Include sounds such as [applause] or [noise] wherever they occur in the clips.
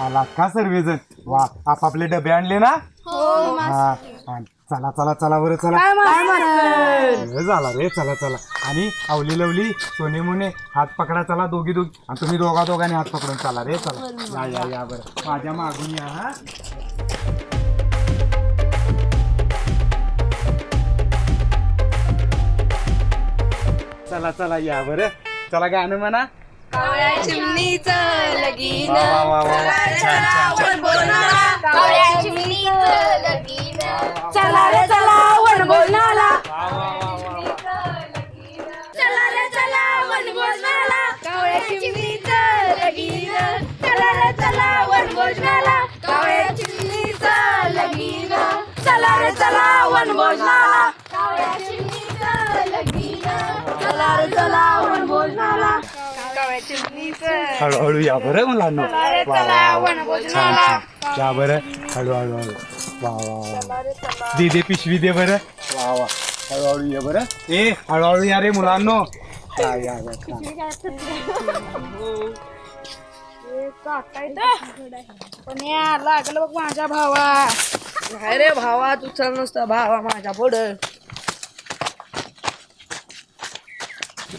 आला का सर्वेजण वा आपापले डबे आणले ना? हा हा. चला चला चला बरं चला. हे झाला रे चला चला. आणि अवली लवली सोने मोने हात पकडा चला दोघी दोघी. आणि तुम्ही दोघा दोघांनी हात पकडून चला रे चला. या या या बरं. माझ्या मागून या हा. चला चला या बरं. चला गाणं म्हणा. कावळ्या चिमणीचं लगीन. वा वा वा. वा वा. छान छान. छान कावळ्या चिमणीचं लगीन. चला रे चला वनभोजनाला वा वा वा वा वा चला रे चला कावळ्या चिमणीचं लगीन. चला रे चला कावळ्या चिमणीचं लगीन. चला रे चला कावळ्या चिमणीचं हळूहळू या बरं मुलांना? वा छान छान. या बरं हळूहळू हळू वा वा वा दे दे पिशवी दे बरं. वा वा. हळूहळू ये बरं. ए हळूहळू या रे मुलांनो. या या. पण या लागलं बघ माझ्या भावा. नाही रे भावा तू चल नसतं. भावा माझ्या पुढं.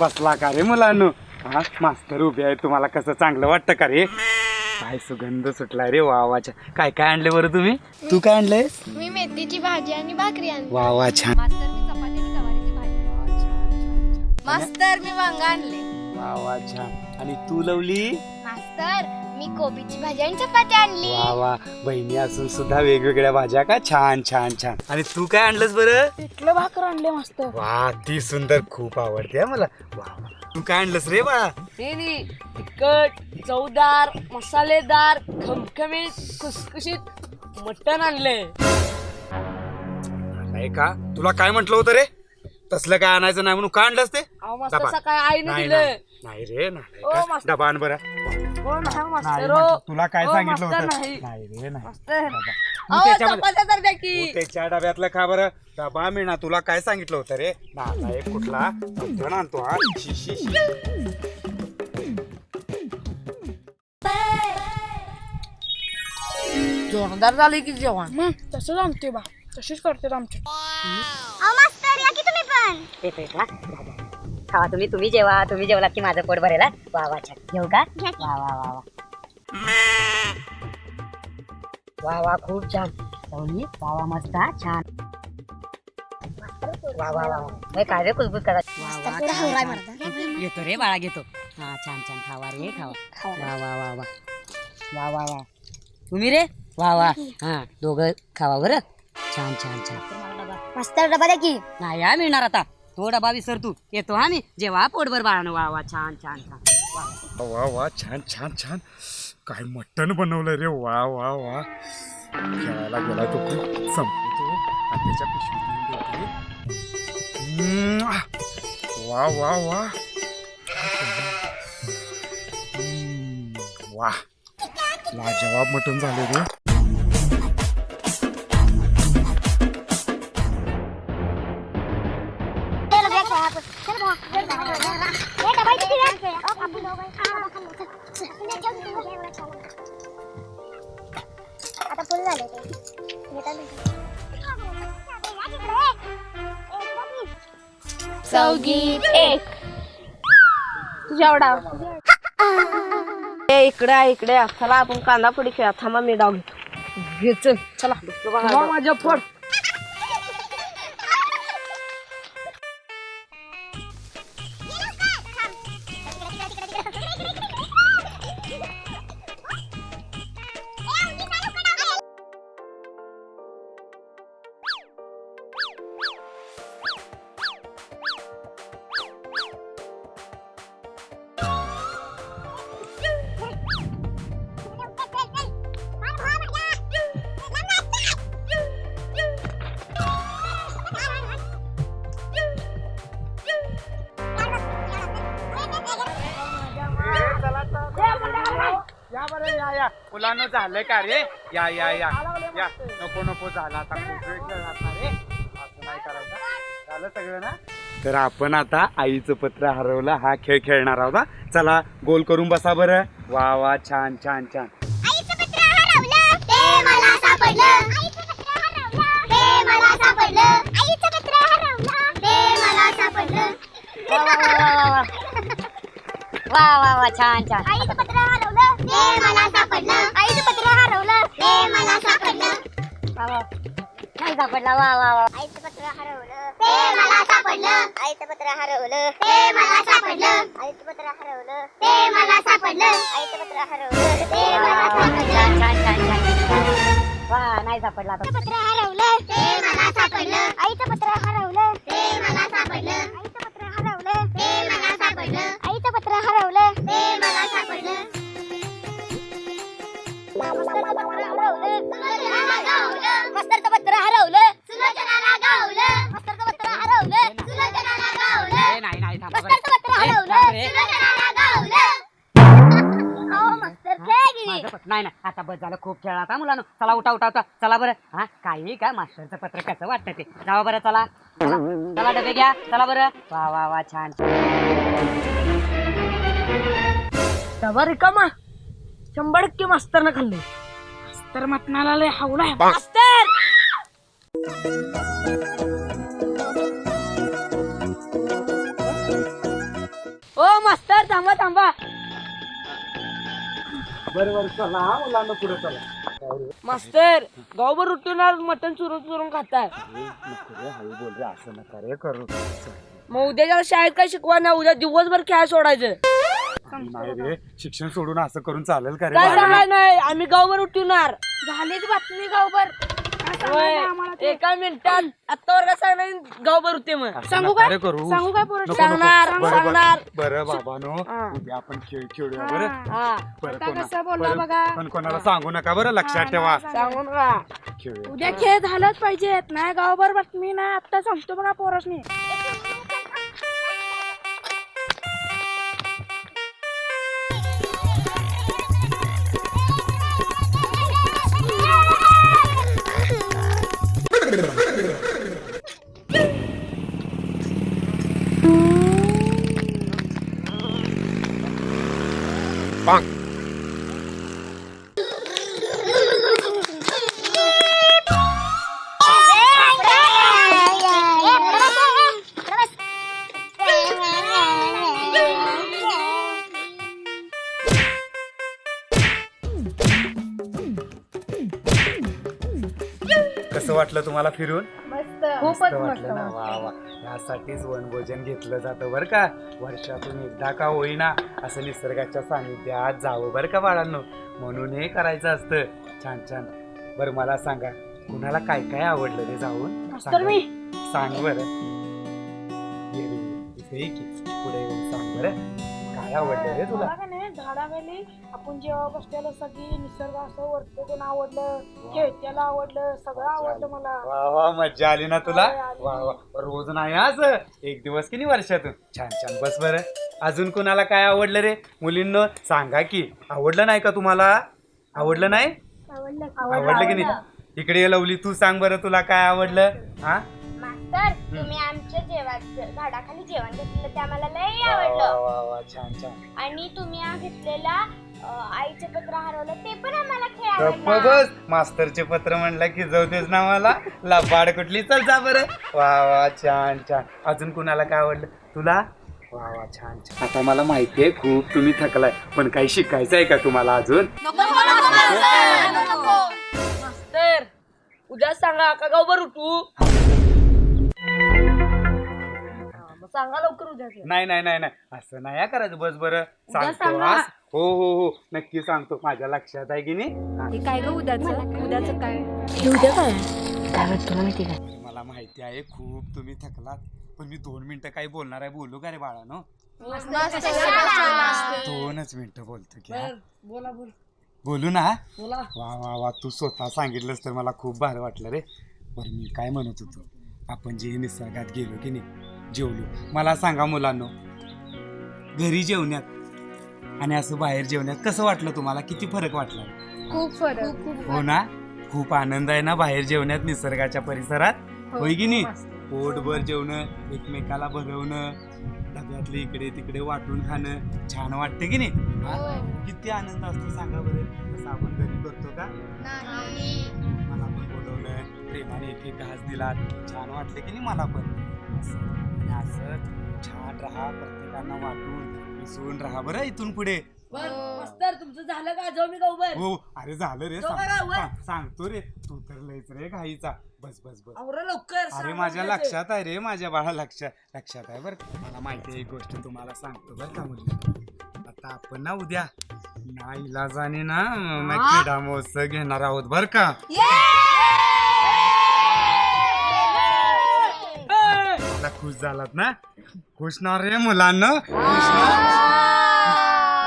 बसला का रे मुलांनो? हा मास्तर उभे आहे तुम्हाला कसं चांगलं वाटतं का रे? काय सुगंध सुटलाय रे वा वाच्या काय काय आणले बरं तुम्ही? तू काय आणलंय मी मेथीची भाजी आणि भाकरी आणली. वा वा छान. मास्तर मी चपाती आणि गवारीची भाजी. मास्तर मी वांगा आणले. वा वा छान. आणि तू लवली? मास्तर मी कोबीची भाजी आणि चपाती आणली. वा वा बहिणी असून सुद्धा वेगवेगळ्या भाज्या का? छान छान छान. आणि तू काय आणलंस बरं? पिठलं भाकर आणले मस्त. वा ती सुंदर खूप आवडते हा मला. वा वा. तू काय आणलंस रे बाळा नेहमी तिखट चवदार मसालेदार खमखमीत खुसखुशीत मटण आणले नाही का तुला काय म्हंटल होतं रे तसलं काय आणायचं नाही म्हणून का आणलंस ते अहो मास्तर डबा. सकाळी आईने नाही दिलं नाही. नाही रे नाही ओ, का? मास्तर. डबा आण बरं हो नाही मास्तर. हो. तुला काय सांगितलं मास्तर होतं नाही. नाही रे नाही मास्तर. तू अहो, त्याच्यामध्ये चपात्या तर द्या तू की त्याच्या डब्यातलं खा बरं. डबा मिळणार तुला काय सांगितलं होतं रे? नाला एक कुठला आणतो हा. शी शी शी. जोरदार झाले की जेवण? तसंच आणते बा. तशीच करते येतोय का खावा तुम्ही. तुम्ही जेवा. तुम्ही जेवलात की माझं पोट भरेल हा? वा वा छान. घेऊ का? वा वा वा वा. वा वा खूप छान. सवनी वा वा मस्त हा, छान. वा वा वा वा. काय रे कुसबुस करा. वा वा छान, छान. घेतो रे बाळा घेतो. हा छान छान. खावा रे खावा. वा वा वा वा. वा वा वा. तुम्ही रे? वा वा. हा दोघं खावा बरं. छान छान छान. मास्तर डबा द्या की. नाही हा मिळणार आता. तो डबा विसर तू. येतो हा मी. जेव्हा पोटभर बाळानं. वा वा छान छान छान. वा वा. छान छान छान. काय मटण बनवलं रे वा वा वा. खेळायला गेला तो खूप संपतो. आणि त्याच्या पिशवीत वा वा वा. वा. लाजवाब मटण झाले रे. आता फुल झाले ते चौगीत एक. जेवढा. ए इकडे इकडे. चला आपण कांदा पुडी खेळा. थांबा मी डाव घेतो घे चल माझ्या फोड झालं का रे? या या या. या. नको नको झालं आता रे? असं नाही करायचं. झालं सगळं ना? तर आपण आता आईचं पत्र हरवलं. हा खेळ खेळणार आहोत हा. चला गोल करून बसा बरं. वा वा छान छान छान. आईचं पत्र हरवलं. ते मला सापडलं. आईचं पत्र हरवलं. ते मला सापडलं. आईचं पत्र हरवलं. ते मला सापडलं. वा वा वा वा वा. [laughs] वा वा वा छान छान. आईचं पत्र हरवलं. ते मला सापडलं. नाही सापडला वा वा वा. आईचं पत्र हरवलं. ते मला सापडलं. आईचं पत्र हरवलं. ते मला सापडलं. आईचं पत्र हरवलं. ते मला सापडलं. आईचं पत्र हरवलं. ते मला सापडलं. छान छान छान छान. वा नाही सापडला पत्र हरवलं. ते मला सापडलं. आईचं पत्र हरवलं. आता बस झालं खूप खेळ आता मुलांना. चला उठा उठा उठा. चला बरं. हा काही काय मास्टरचं पत्र कसं वाटतं ते? जावा बरं चला. चला. चला डबे घ्या. चला बरं. वा वा वा छान. डबा रिकामा शंभर टक्के मास्तरनं खाल्ले. मास्तर मटणाला लय हावला आहे मास्तर! ओ मास्तर थांबा थांबा. बरं बरं चला हा मुलांना पुढे चला. मास्तर गावभर उठून आज मटण चुरून चुरून रे, हळू बोल रे असं नका रे करू मग उद्याच्या शाळेत काय शिकवा ना उद्या दिवसभर खेळ सोडायचं. नाही रे शिक्षण सोडून असं करून चालेल का रे काय बाळा? सांगाय नाही? आम्ही गावभर उठवणार झालीच बातमी गावभर. एका मिनिटात आता वर्ग सांगणार गाव भरते मग. सांगू काय? करू. सांगू काय पोरं? सांगणार सांगणार. बरं बाबानो उद्या आपण खेळ खेळूया बरं? बरं आता कसं बोलला बघा. पण कोणाला सांगू नका बरं? लक्षात ठेवा. सांगू नका उद्या खेळ झालाच पाहिजेत. नाही गावभर बातमी ना. आता सांगतो बघा पोरसनी. कसं वाटलं तुम्हाला फिरून? खूपच मस्त वाटलं ना? वा वा. यासाठीच वनभोजन घेतलं जातं बरं का. वर्षातून एकदा का होईना असं निसर्गाच्या सानिध्यात जावं बरं का बाळांनो. म्हणून हे करायचं असतं. छान छान. बरं मला सांगा कुणाला काय काय आवडलं रे जाऊन? सांगा. मी. सांग बरं. ये रे, इथे ये की. पुढे येऊन सांग बरं. काय आवडलं रे तुला? झाडाखाली आपण जेव्हा बसलेलं सगळी निसर्ग असं वरतं पण आवडलं खेळत्याला आवडलं सगळं आवडलं मला. वा वा मज्जा आली ना तुला. वा वा. रोज नाही आज. एक दिवस की नाही वर्षातून? छान छान. बस बरं. अजून कुणाला काय आवडलं रे? मुलींना सांगा की. आवडलं नाही का तुम्हाला? आवडलं नाही? आवडलं. की नाही? इकडे ये लवली. तू सांग बरं तुला काय आवडलं? हा? मास्तर तुम्ही आमच्या जेवण झाडाखाली जेवण घेतलेलं ते आम्हाला लय आवडलं. वा, वा, वा, छान छान. आणि तुम्ही आ घेतलेला अं, आईचे पत्र हरवलं ते पण आम्हाला गप्प बस. मास्तरचे पत्र म्हणलं की जाऊतेच ना मला. लबाड कुठली? चल जा बरं. वा वा छान छान. अजून कुणाला काय आवडलं? तुला? वा वा छान छान. आता मला माहितीये खूप तुम्ही थकलाय पण काही शिकायचं आहे का तुम्हाला अजून? मास्तर. उद्या सांगा का गावभर उठू? सांगा लवकर उद्या नाही नाही नाही नाही. असं नाही हा करायचं. बस बरं. सांगतो सांगा. हा. हो हो. हो नक्की सांगतो. माझ्या लक्षात आहे की नाही? हा. काय ग उद्याचं? उद्याचं काय? मला माहिती आहे. खूप तुम्ही थकलात. पण मी दोन मिनिटं काही बोलणार आहे. बोलू का रे बाळानो दोनच मिनिटं बोलतो की हा? बोला बोल. बोलू ना बोला. वा वा वा. तू स्वतः सांगितलंस तर मला खूप भारी वाटलं रे. बरं मी काय म्हणत होतो? आपण जे निसर्गात गेलो की नाही जेवलो. मला सांगा मुलांनो घरी जेवण्यात आणि असं बाहेर जेवण्यात कसं वाटलं तुम्हाला? किती फरक वाटला? खूप फरक. हो ना? खूप आनंद आहे ना बाहेर जेवण्यात निसर्गाच्या परिसरात? होय की नाही? पोटभर जेवणं एकमेकाला भरवणं डब्यातले इकडे तिकडे वाटून खाणं छान वाटतं की नाही? हा? किती आनंद असतो सांगा बरं. तसं आपण घरी करतो का? मला पण बोलवलं प्रेमाने एक एक घास दिला छान वाटलं की नाही मला पण? असं. आणि असं छान राहा प्रत्येकांना वाटून मिसळून राहा. बरं इथून पुढे. मास्तर तुमचं झालं का? जाऊ मी का उभं? हो अरे झालं रे. सांग- का वर? सांग- सांगतो रे. तू तर लयच रे घाईचा. बस बस बस. आवरा लवकर अरे माझ्या. लक्षात आहे रे माझ्या बाळा लक्षात लक्षात आहे बरं का? मला माहिती आहे एक गोष्ट तुम्हाला सांगतो बरं का मुली. आता आपण ना उद्या ना इलाजाने ना ना क्रीडा महोत्सव घेणार आहोत बरं का. मला खुश झालात ना? खुश ना रे मुलांना. खुश ना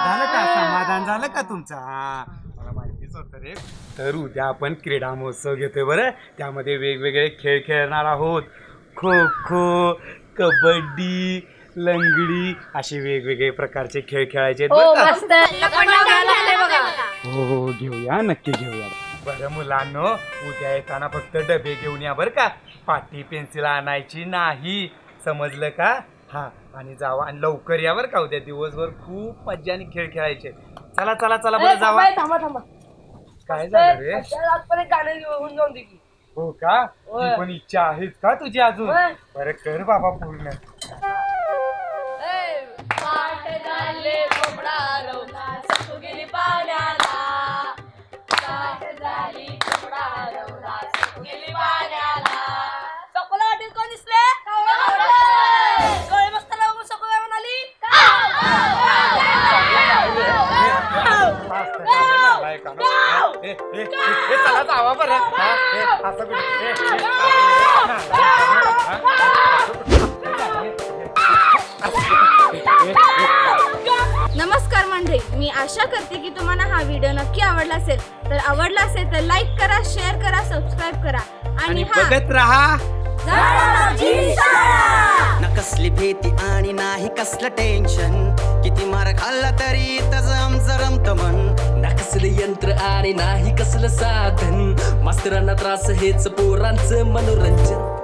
झालं का? समाधान झालं का तुमचं? हा. मला माहितीच होतं रे. तर उद्या आपण क्रीडा महोत्सव घेतोय बरं. त्यामध्ये वेगवेगळे खेळ खेळणार आहोत. खो खो कबड्डी लंगडी असे वेगवेगळे प्रकारचे खेळ खेळायचे का? हो हो घेऊया. नक्की घेऊया. बरं मुलांनो उद्या येताना फक्त डबे घेऊन या बरं का? पाटी पेन्सिल आणायची नाही. समजलं का? हा आणि जावा आणि लवकर या बरं का उद्या. दिवसभर खूप मज्जा आणि खेळ खेळायचे. चला चला चला बरं जावा. थांबा, थांबा काय झालं रे? जाऊन दे की? हो का? पण इच्छा आहेच का तुझी अजून. बरं कर बाबा पूर्ण आशा करते की तुम्हाला हा व्हिडिओ नक्की आवडला असेल. तर आवडला असेल तर लाईक करा शेअर करा सबस्क्राईब करा. आणि आणि हा बघत राहा! न कसली भीती आणि नाही कसलं टेन्शन किती मार खाल्ला तरी तच आमचं रमत मन. ना कसलं यंत्र आणि नाही कसलं साधन. मास्तरांना त्रास हेच पोरांचं मनोरंजन.